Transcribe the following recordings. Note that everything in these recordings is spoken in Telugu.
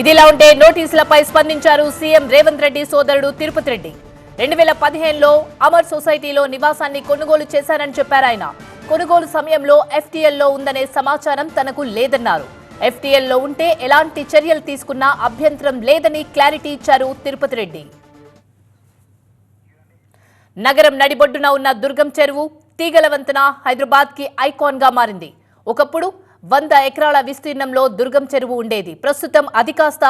ఇదిలా ఉంటే నోటీసులపై స్పందించారు సీఎం రేవంత్ రెడ్డి సోదరుడు తిరుపతి రెడ్డి. రెండు వేల పదిహేనులో అమర్ సొసైటీలో నివాసాన్ని కొనుగోలు చేశారని చెప్పారు ఆయన. కొనుగోలు సమయంలో ఎఫ్టీఎల్లో ఉందనే సమాచారం తనకు లేదన్నారు. ఎఫ్టీఎల్లో ఉంటే ఎలాంటి చర్యలు తీసుకున్నా అభ్యంతరం లేదని క్లారిటీ ఇచ్చారు తిరుపతి రెడ్డి. నగరం నడిబొడ్డున ఉన్న దుర్గం చెరువు తీగల వంతెన హైదరాబాద్కి ఐకాన్గా మారింది. ఒకప్పుడు వంద ఎకరాల విస్తీర్ణంలో దుర్గం చెరువు ఉండేది. ప్రస్తుతం అది కాస్త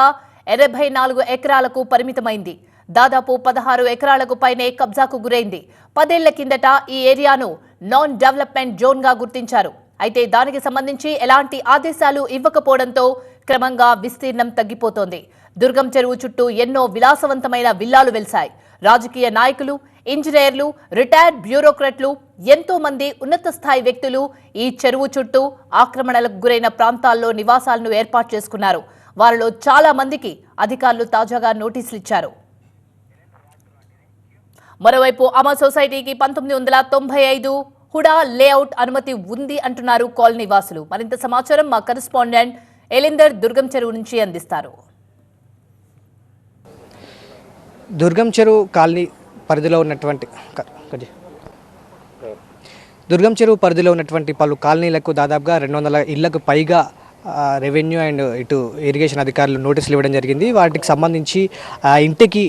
ఎనభై నాలుగు ఎకరాలకు పరిమితమైంది. దాదాపు పదహారు ఎకరాలకు పైనే కబ్జాకు గురైంది. పదేళ్ళ కిందట ఈ ఏరియాను నాన్ డెవలప్మెంట్ జోన్గా గుర్తించారు. అయితే దానికి సంబంధించి ఎలాంటి ఆదేశాలు ఇవ్వకపోవడంతో క్రమంగా విస్తీర్ణం తగ్గిపోతోంది. దుర్గం చెరువు చుట్టూ ఎన్నో విలాసవంతమైన విల్లాలు వెలిశాయి. రాజకీయ నాయకులు ఇంజనీర్లు రిటైర్డ్ బ్యూరోక్రాట్లు ఎంతో మంది ఉన్నత స్థాయి వ్యక్తులు ఈ చెరువు చుట్టూ ఆక్రమణలకు గురైన ప్రాంతాల్లో నివాసాలను ఏర్పాటు చేసుకున్నారు. వారిలో చాలా మందికి అధికారులు తాజాగా నోటీసులు ఇచ్చారు. మరోవైపు అమర్ సొసైటీకి పంతొమ్మిది వందల తొంభై ఐదు హుడా లేఅవుట్ అనుమతి ఉంది అంటున్నారు కాలనీ వాసులు. మరింత సమాచారం మా కరెస్పాండెంట్ ఎలిందర్ దుర్గం చెరువు నుంచి అందిస్తారు. దుర్గం చెరువు కాలనీ పరిధిలో ఉన్నటువంటి దుర్గం చెరువు పరిధిలో ఉన్నటువంటి పలు కాలనీలకు దాదాపుగా రెండు వందల ఇళ్ళకు పైగా రెవెన్యూ అండ్ ఇటు ఇరిగేషన్ అధికారులు నోటీసులు ఇవ్వడం జరిగింది. వాటికి సంబంధించి ఆ, ఇంటికి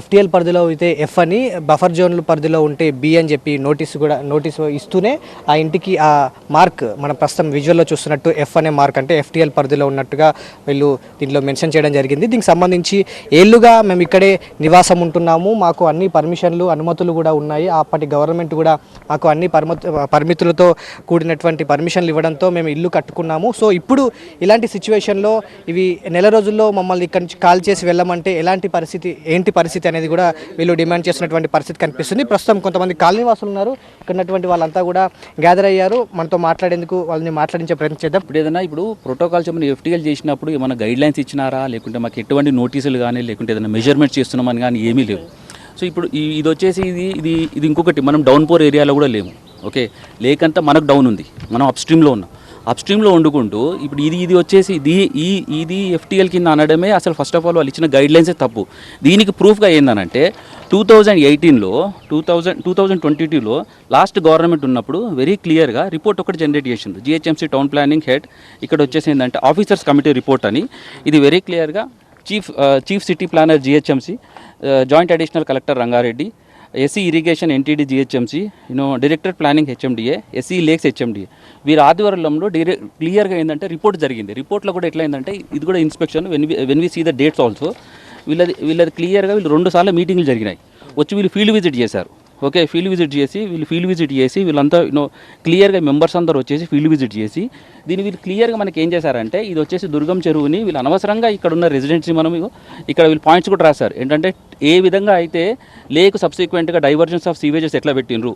ఎఫ్టీఎల్ పరిధిలో అయితే ఎఫ్ అని బఫర్ జోన్ల పరిధిలో ఉంటే బి అని చెప్పి నోటీసు కూడా నోటీసు ఇస్తూనే ఆ ఇంటికి ఆ మార్క్ మన ప్రస్తుతం విజువల్లో చూస్తున్నట్టు ఎఫ్ అనే మార్క్ అంటే ఎఫ్టీఎల్ పరిధిలో ఉన్నట్టుగా వీళ్ళు దీంట్లో మెన్షన్ చేయడం జరిగింది. దీనికి సంబంధించి ఏళ్ళుగా మేము ఇక్కడే నివాసం ఉంటున్నాము. మాకు అన్ని పర్మిషన్లు అనుమతులు కూడా ఉన్నాయి. అప్పటి గవర్నమెంట్ కూడా మాకు అన్ని పర్మతు పరిమితులతో కూడినటువంటి పర్మిషన్లు ఇవ్వడంతో మేము ఇల్లు కట్టుకున్నాము. సో ఇప్పుడు ఇప్పుడు ఇలాంటి సిచ్యువేషన్లో ఇవి నెల రోజుల్లో మమ్మల్ని ఇక్కడి నుంచి కాల్ చేసి వెళ్ళమంటే ఎలాంటి పరిస్థితి ఏంటి పరిస్థితి అనేది కూడా వీళ్ళు డిమాండ్ చేస్తున్నటువంటి పరిస్థితి కనిపిస్తుంది. ప్రస్తుతం కొంతమంది కాలనీ వాసులు ఉన్నారు. ఇక్కడ ఉన్నటువంటి వాళ్ళంతా కూడా గ్యాదర్ అయ్యారు. మనతో మాట్లాడేందుకు వాళ్ళని మాట్లాడించే ప్రయత్నం చేద్దాం. ఇప్పుడు ఏదైనా ఇప్పుడు ప్రోటోకాల్స్ ఏమైనా ఎఫ్టీఎల్ చేసినప్పుడు ఏమైనా గైడ్ లైన్స్ ఇచ్చినారా? లేకుంటే మాకు ఎటువంటి నోటీసులు కానీ లేకుంటే ఏదైనా మెజర్మెంట్ చేస్తున్నామని కానీ ఏమీ లేవు. సో ఇప్పుడు ఈ ఇది వచ్చేసి ఇది ఇది ఇది ఇంకొకటి. మనం డౌన్ పోర్ ఏరియాలో కూడా లేము. ఓకే లేక్ మనకు డౌన్ ఉంది. మనం అప్స్ట్రీమ్లో ఉన్నాం. అప్స్ట్రీమ్లో వండుకుంటూ ఇప్పుడు ఇది ఇది వచ్చేసి ఇది ఈ ఇది ఎఫ్టీఎల్ కింద అనడమే అసలు ఫస్ట్ ఆఫ్ ఆల్ వాళ్ళు ఇచ్చిన గైడ్ లైన్సే తప్పు. దీనికి ప్రూఫ్గా ఏందనంటే టూ థౌజండ్ ఎయిటీన్లో two thousand two thousand twenty టూలో లాస్ట్ గవర్నమెంట్ ఉన్నప్పుడు వెరీ క్లియర్గా రిపోర్ట్ ఒకటి జనరేట్ చేసింది. జిహెచ్ఎంసీ టౌన్ ప్లానింగ్ హెడ్ ఇక్కడ వచ్చేసి ఏంటంటే ఆఫీసర్స్ కమిటీ రిపోర్ట్ అని. ఇది వెరీ క్లియర్గా chief chief city planner GHMC joint additional collector Rangareddy SC irrigation NTD GHMC you know director planning HMDA SC lakes HMDA వీరి ఆధ్వర్యంలో డైరెక్ట్ క్లియర్గా ఏంటంటే రిపోర్ట్ జరిగింది. రిపోర్ట్లో కూడా ఎట్లా ఏంటంటే ఇది కూడా inspection when when we see the dates also వీళ్ళది వీళ్ళది క్లియర్గా వీళ్ళు రెండు సార్లు మీటింగ్లు జరిగినాయి. వచ్చి వీళ్ళు ఫీల్డ్ విజిట్ చేశారు. ఓకే ఫీల్డ్ విజిట్ చేసి వీళ్ళు ఫీల్డ్ విజిట్ చేసి వీళ్ళంతా యూనో క్లియర్గా మెంబర్స్ అందరూ వచ్చేసి ఫీల్డ్ విజిట్ చేసి దీన్ని వీళ్ళు క్లియర్గా మనకి ఏం చేశారంటే ఇది వచ్చేసి దుర్గం చెరువుని వీళ్ళు అనవసరంగా ఇక్కడ ఉన్న రెసిడెన్సీ మనం ఇక్కడ వీళ్ళు పాయింట్స్ కూడా రాశారు. ఏంటంటే ఏ విధంగా అయితే లేక్ సబ్సిక్వెంట్గా డైవర్జన్స్ ఆఫ్ సీవేజెస్ ఎట్లా పెట్టినరు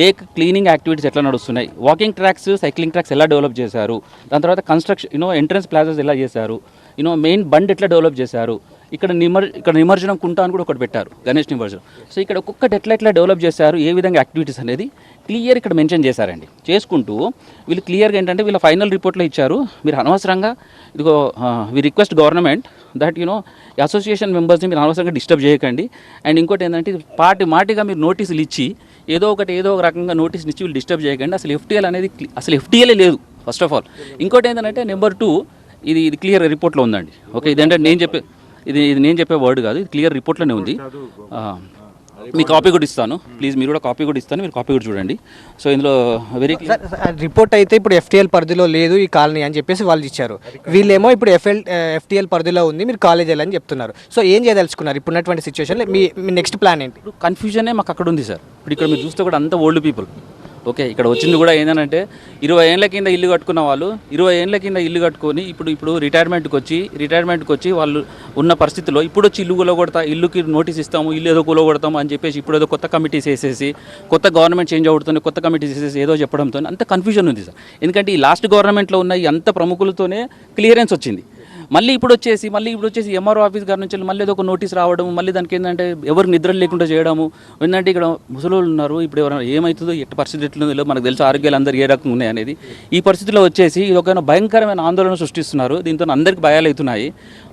లేక్ క్లీనింగ్ యాక్టివిటీస్ ఎట్లా నడుస్తున్నాయి? వాకింగ్ ట్రాక్స్ సైక్లింగ్ ట్రాక్స్ ఎలా డెవలప్ చేశారు? దాని తర్వాత construction you know entrance plazas ఎలా చేశారు? యూనో మెయిన్ బండ్ ఎట్లా డెవలప్ చేశారు? ఇక్కడ నిమర్ ఇక్కడ నిమజ్జనం కుంట అని కూడా ఒకటి పెట్టారు గణేష్ నిమజ్జనం. సో ఇక్కడ ఒక్కొక్కటి ఎట్లా ఎట్లా డెవలప్ చేశారు ఏ విధంగా యాక్టివిటీస్ అనేది క్లియర్ ఇక్కడ మెన్షన్ చేశారండి. చేసుకుంటూ వీళ్ళు క్లియర్గా ఏంటంటే వీళ్ళ ఫైనల్ రిపోర్ట్లో ఇచ్చారు. మీరు అనవసరంగా ఇదిగో we request government that you know association మెంబర్స్ని మీరు అనవసరంగా డిస్టర్బ్ చేయకండి. అండ్ ఇంకోటి ఏంటంటే పాటి మాటిగా మీరు నోటీసులు ఇచ్చి ఏదో ఒకటి ఏదో ఒక రకంగా నోటీసులు ఇచ్చి వీళ్ళు డిస్టర్బ్ చేయకండి. అసలు ఎఫ్టీఎల్ అనేది అసలు ఎఫ్టీఎలే లేదు ఫస్ట్ ఆఫ్ ఆల్ ఇంకోటి ఏంటంటే నెంబర్ టూ ఇది ఇది క్లియర్ రిపోర్ట్లో ఉందండి. ఓకే ఇదేంటంటే నేను చెప్పే ఇది ఇది నేను చెప్పే వర్డ్ కాదు ఇది క్లియర్ రిపోర్ట్లోనే ఉంది. ఆ, మీ కాపీ కూడా ఇస్తాను. ప్లీజ్ మీరు కూడా కాపీ కూడా ఇస్తాను మీరు కాపీ కూడా చూడండి. సో ఇందులో వెరీ రిపోర్ట్ అయితే ఇప్పుడు ఎఫ్టీఎల్ పరిధిలో లేదు ఈ కాలనీ అని చెప్పేసి వాళ్ళు ఇచ్చారు. వీళ్ళేమో ఇప్పుడు ఎఫ్ఎల్ ఎఫ్టీఎల్ పరిధిలో ఉంది మీరు కాలేజ్ వెళ్ళని చెప్తున్నారు. సో ఏం చేయదలుచుకున్నారు ఇప్పుడు ఉన్నటువంటి సిచ్యువేషన్లో మీ నెక్స్ట్ ప్లాన్ ఏంటి? కన్ఫ్యూజనే మాకు అక్కడ ఉంది సార్ ఇప్పుడు ఇక్కడ మీరు చూస్తే కూడా అంత ఓల్డ్ పీపుల్ ఓకే ఇక్కడ వచ్చింది కూడా ఏంటంటే ఇరవై ఏళ్ళ కింద ఇల్లు కట్టుకున్న వాళ్ళు ఇరవై ఏళ్ళ కింద ఇల్లు కట్టుకొని ఇప్పుడు ఇప్పుడు రిటైర్మెంట్కి వచ్చి రిటైర్మెంట్కి వచ్చి వాళ్ళు ఉన్న పరిస్థితిలో ఇప్పుడు వచ్చి ఇల్లు కూలగొడతా ఇల్లుకి నోటీస్ ఇస్తాము ఇల్లు ఏదో కూలగొడతాము అని చెప్పేసి ఇప్పుడు ఏదో కొత్త కమిటీస్ వేసేసి కొత్త గవర్నమెంట్ చేంజ్ అవుతుంది కొత్త కమిటీస్ వేసేసి ఏదో చెప్పడంతో అంత కన్ఫ్యూజన్ ఉంది సార్. ఎందుకంటే ఈ లాస్ట్ గవర్నమెంట్లో ఉన్న ఈ అంత ప్రముఖులతోనే క్లియరెన్స్ వచ్చింది. మళ్ళీ ఇప్పుడు వచ్చేసి మళ్ళీ ఇప్పుడు వచ్చేసి ఎంఆర్ఓ ఆఫీస్ గారి నుంచి మళ్ళీ ఏదో ఒక నోటీస్ రావడం మళ్ళీ దానికి ఏంటంటే ఎవరు నిద్ర లేకుండా చేయడము ఏంటంటే ఇక్కడ ముసలోళ్ళు ఉన్నారు ఇప్పుడు ఎవరైనా ఏమవుతుందో ఎట్టి పరిస్థితి ఎట్లుందో మనకు తెలుసు ఆరోగ్యాలు అందరూ ఏ రకంగా ఉన్నాయి అనేది. ఈ పరిస్థితిలో వచ్చేసి ఇది ఒక భయంకరమైన ఆందోళన సృష్టిస్తున్నారు దీంతో అందరికీ భయాలు అవుతున్నాయి.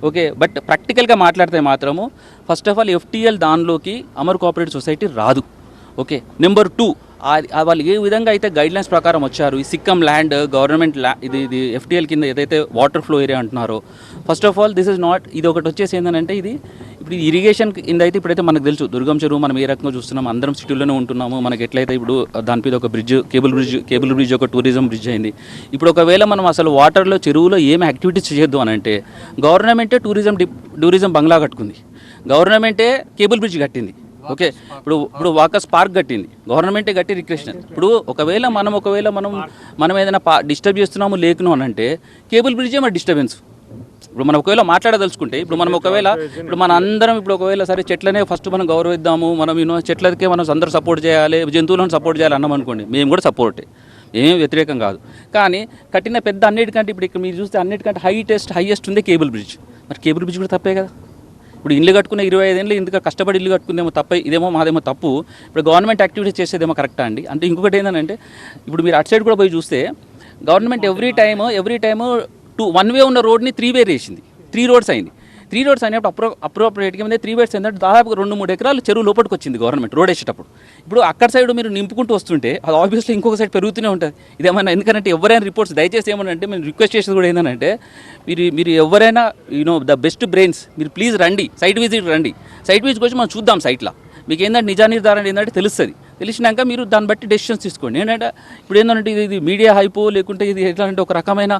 ఓకే బట్ ప్రాక్టికల్గా మాట్లాడితే మాత్రము ఫస్ట్ ఆఫ్ ఆల్ ఎఫ్టీఎల్ దానిలోకి అమర్ కోఆపరేటివ్ సొసైటీ రాదు. ఓకే నెంబర్ టూ వాళ్ళు ఏ విధంగా అయితే గైడ్లైన్స్ ప్రకారం వచ్చారు? ఈ సిక్కం ల్యాండ్ గవర్నమెంట్ ఇది ఇది ఎఫ్టీఎల్ కింద ఏదైతే వాటర్ ఫ్లో ఏరియా అంటున్నారో first of all this is not ఇది ఒకటి వచ్చేసి ఏంటంటే ఇది ఇప్పుడు ఇరిగేషన్ కింద అయితే ఇప్పుడైతే మనకు తెలుసు. దుర్గం చెరువు మనం ఏ రకంగా చూస్తున్నాం? అందరం సిటీలోనే ఉంటున్నాము. మనకి ఎట్లయితే ఇప్పుడు దాని మీద ఒక bridge cable bridge cable bridge ఒక టూరిజం బ్రిడ్జ్ అయింది. ఇప్పుడు ఒకవేళ మనం అసలు వాటర్లో చెరువులో ఏం యాక్టివిటీస్ చేయొద్దు అని అంటే గవర్నమెంటే టూరిజం డి టూరిజం బంగ్లా కట్టుకుంది. గవర్నమెంటే కేబుల్ బ్రిడ్జ్ కట్టింది. ఓకే ఇప్పుడు ఇప్పుడు వాకర్స్ పార్క్ కట్టింది. గవర్నమెంటే కట్టి రిక్రియేషన్ ఇప్పుడు ఒకవేళ మనం ఒకవేళ మనం మనం ఏదైనా పా డిస్టర్బ్ చేస్తున్నాము లేకును అని అంటే కేబుల్ బ్రిడ్జే మన డిస్టర్బెన్స్? ఇప్పుడు మనం ఒకవేళ మాట్లాడదలుచుకుంటే ఇప్పుడు మనం ఒకవేళ ఇప్పుడు మన అందరం ఇప్పుడు ఒకవేళ సరే చెట్లనే ఫస్ట్ మనం గౌరవిద్దాము మనం యూనో చెట్లకే మనం అందరూ సపోర్ట్ చేయాలి జంతువులను సపోర్ట్ చేయాలి అన్నాం అనుకోండి మేము కూడా సపోర్టే. ఏమీ వ్యతిరేకం కాదు. కానీ కట్టిన పెద్ద అన్నిటికంటే ఇప్పుడు ఇక్కడ మీరు చూస్తే అన్నిటికంటే హైటెస్ట్ హైయెస్ట్ ఉంది కేబుల్ బ్రిడ్జ్. మరి కేబుల్ బ్రిడ్జ్ కూడా తప్పే కదా? ఇప్పుడు ఇల్లు కట్టుకున్న ఇరవై ఐదేళ్ళు ఇందుకు కష్టపడి ఇల్లు కట్టుకుందేమో తప్ప ఇదేమో మాదేమో తప్పు. ఇప్పుడు గవర్నమెంట్ యాక్టివిటీస్ చేసేదేమో కరెక్టా అండి? అంటే ఇంకొకటి ఏంటంటే ఇప్పుడు మీరు అటు సైడ్ కూడా పోయి చూస్తే government every time every time two one way ఉన్న రోడ్ని త్రీ వే చేసింది. త్రీ రోడ్స్ అయింది. త్రీ రోడ్స్ అనేప్పుడు అప్రో అప్రోప్రియేట్గా ఉంది త్రీ వేడ్స్ ఏంటంటే దాదాపు రెండు మూడు ఎకరాలు చెరువు లోపలికి వచ్చింది గవర్నమెంట్ రోడ్ వేసేటప్పుడు. ఇప్పుడు అక్కడ సైడ్ మీరు నింపుకుంటూ వస్తుంటే అది ఆబ్వియస్లీ ఇంకొక సైడ్ పెరుగుతూనే ఉంటుంది. ఇదేమన్నా ఎందుకంటే ఎవరైనా రిపోర్ట్స్ దయచేసి ఏమనంటే మేము రిక్వెస్ట్ చేసేది కూడా ఏంటంటే మీరు మీరు ఎవరైనా you know the best brains మీరు ప్లీజ్ రండి. సైట్ విజిట్ రండి. సైట్ విజిట్ వచ్చి మనం చూద్దాం సైట్లో మీకు ఏంటంటే నిజా నిర్ధారణ ఏంటంటే తెలుస్తుంది. తెలిసినాక మీరు దాన్ని బట్టి డెసిషన్స్ తీసుకోండి. ఏంటంటే ఇప్పుడు ఏంటంటే ఇది ఇది మీడియా హైపు లేకుంటే ఇది ఎట్లా అంటే ఒక రకమైన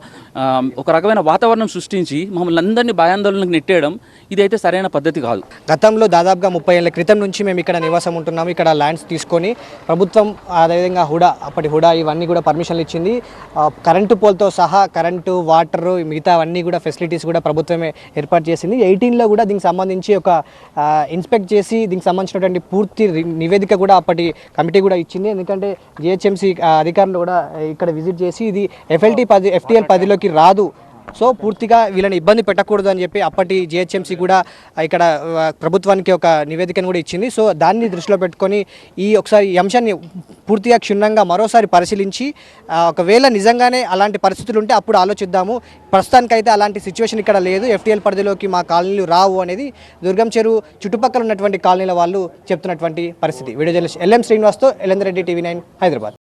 ఒక రకమైన వాతావరణం సృష్టించి మమ్మల్ని అందరినీ భయాందోళనకు నెట్టేయడం ఇది అయితే సరైన పద్ధతి కాదు. గతంలో దాదాపుగా ముప్పై ఏళ్ళ క్రితం నుంచి మేము ఇక్కడ నివాసం ఉంటున్నాము. ఇక్కడ ల్యాండ్స్ తీసుకొని ప్రభుత్వం అదేవిధంగా హుడా అప్పటి హుడా ఇవన్నీ కూడా పర్మిషన్లు ఇచ్చింది. కరెంటు పోల్తో సహా కరెంటు వాటర్ మిగతా అన్నీ కూడా ఫెసిలిటీస్ కూడా ప్రభుత్వమే ఏర్పాటు చేసింది. ఎయిటీన్లో కూడా దీనికి సంబంధించి ఒక ఇన్స్పెక్ట్ చేసి దీనికి సంబంధించినటువంటి పూర్తి నివేదిక కూడా అప్పటి కమిటీ కూడా ఇచ్చింది. ఎందుకంటే జిహెచ్ఎంసీ అధికారులు కూడా ఇక్కడ విజిట్ చేసి ఇది ఎఫ్ఎల్టీ పది ఎఫ్టీఎల్ పదిలోకి రాదు. సో పూర్తిగా వీళ్ళని ఇబ్బంది పెట్టకూడదు అని చెప్పి అప్పటి జిహెచ్ఎంసీ కూడా ఇక్కడ ప్రభుత్వానికి ఒక నివేదికను కూడా ఇచ్చింది. సో దాన్ని దృష్టిలో పెట్టుకొని ఈ ఒకసారి ఈ అంశాన్ని పూర్తిగా క్షుణ్ణంగా మరోసారి పరిశీలించి ఒకవేళ నిజంగానే అలాంటి పరిస్థితులు ఉంటే అప్పుడు ఆలోచిద్దాము. ప్రస్తుతానికైతే అలాంటి సిచ్యువేషన్ ఇక్కడ లేదు. ఎఫ్టీఎల్ పరిధిలోకి మా కాలనీలు రావు అనేది దుర్గం చెరువు చుట్టుపక్కల ఉన్నటువంటి కాలనీల వాళ్ళు చెప్తున్నటువంటి పరిస్థితి. Video journalist LM శ్రీనివాస్తో LN Reddy TV nine Hyderabad.